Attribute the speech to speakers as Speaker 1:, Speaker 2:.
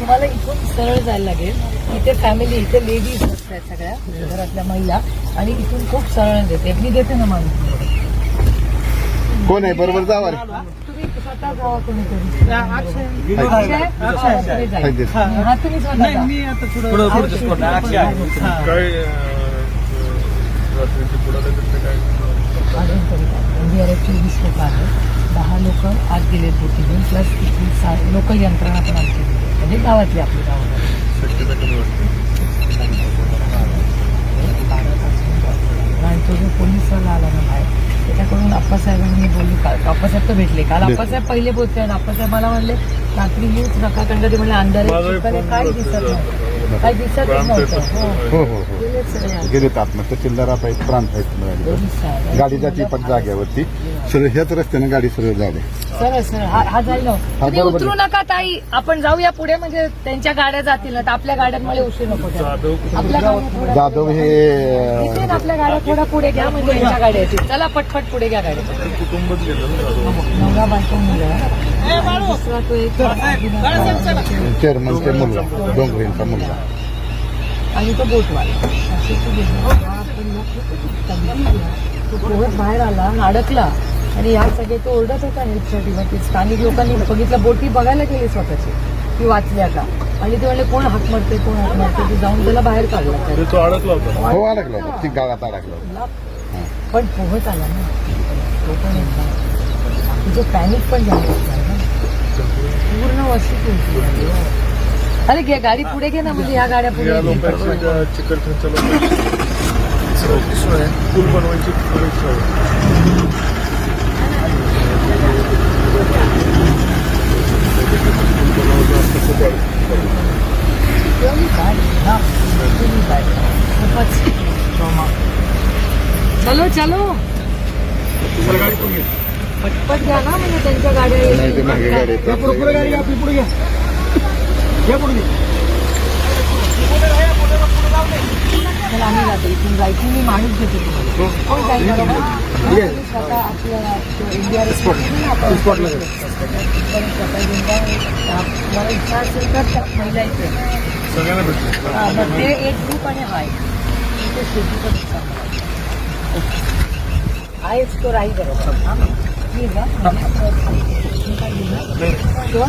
Speaker 1: सरळ जायला लागेल. इथे फॅमिली इथे लेडीज असतात सगळ्या घरातल्या महिला. आणि इथून खूप सरळ देते मी देते ना माणूस?
Speaker 2: कोण आहे? बरोबर जावा
Speaker 1: तुम्ही स्वतः जावा कोणीतरी. अक्षय? हा तुम्ही लोक आहेत. दहा लोक आत गेले घेऊन प्लस लोकल यंत्रणा पण आमची गेली. म्हणजे गावातली आपली गावात
Speaker 3: शक्यता कमी वाटते
Speaker 1: आणि तो जो पोलीसवाला आला ना बाहेर त्याच्याकडून अप्पासाहेबांनी बोलली काल अप्पासाहेब तर भेटले काल अप्पासाहेब पहिले बोलते आणि अप्पासाहेब मला म्हणले रात्री येऊच नका कारण ते म्हणले अंधारे
Speaker 3: होता
Speaker 1: दिसत. नाही. काही दिसतच
Speaker 3: काम
Speaker 1: नव्हतं. हो.
Speaker 2: हो हो हो.
Speaker 1: सगळे
Speaker 2: आत्मा तहसीलदार आहेत प्रांत आहेत. गाडी जाते पण जाग्यावरती सरळ ह्याच रस्त्याने गाडी सरळ जाणे
Speaker 1: सरळ सरळ हा हा जाईल ना. तुम्ही
Speaker 2: बरोबर
Speaker 1: उतरू नका ताई. आपण जाऊया पुढे म्हणजे त्यांच्या गाड्या जातील. ना तर आपल्या गाड्यांमुळे उशीर नको त्याला. आपल्या गाड्या थोड्या-
Speaker 2: जाधव हे
Speaker 1: इथे ना आपल्या गाड्या थोड्या पुढे घ्या म्हणजे यांच्या गाड्या येतील. चला पटपट पुढे घ्या गाड्या. नवरा बायको मुलं. दुसरा तो एक
Speaker 2: चेअरमनचे मुलगा. डोंगरेंचा मुलगा.
Speaker 1: आणि तो बोटवाला तो गेला. तो पोहत बाहेर आला आणि अडकला. आणि या सगळे तो ओरडत होता हेल्पसाठी स्थानिक लोकांनी बघितलं बोटी बघायला गेली स्वतःची. ती वाचल्या का आणि ते म्हणले कोण हाक मारते कोण हाक मारते ते जाऊन त्याला बाहेर काढला.
Speaker 3: ते तो अडकला होता.
Speaker 2: हो अडकला होता. ती गावात अडकला होता.
Speaker 1: पण पोहत आला ना. तो पण. तिचं पॅनिक पण झालं होतं. ना. पूर्ण वर्षी पोहोचली. अरे घे गाडी पुढे घे ना म्हणजे ह्या गाड्या पुढे
Speaker 3: सोय पूल बनवायची बरीच सोय आहे. पूल बनवायचं असतं खूप अडचण.
Speaker 1: Really bad. हा, really bad. खूपच trauma. चलो चलो
Speaker 3: तुम्हाला गाडी पण घे
Speaker 1: पटपट घ्या ना म्हणजे त्यांच्या गाड्या
Speaker 2: नाही ते मागे गाडी
Speaker 1: येतील.
Speaker 2: आहेत.
Speaker 4: पुढे पुढे गाडी घ्या पुढे घ्या घ्या पुढे घ्या.
Speaker 1: चला आम्ही जातो इथून जायची मी माणूस घेते तुम्हाला कोण काही बरोबर तुम्ही स्वतः आपल्या इंडिया
Speaker 4: स्पॉटला घ्या.
Speaker 1: स्वतः घेऊन जा. तुम्हाला इच्छा असेल तर त्या महिला इथे
Speaker 3: सगळ्यांना भेटले
Speaker 1: हा, मग ते एक ग्रुप आणि हा एक इथे शेतीचं नुकसान आहेच तो राही बरोबर हा? मी जा. मी काय घेणार? किंवा?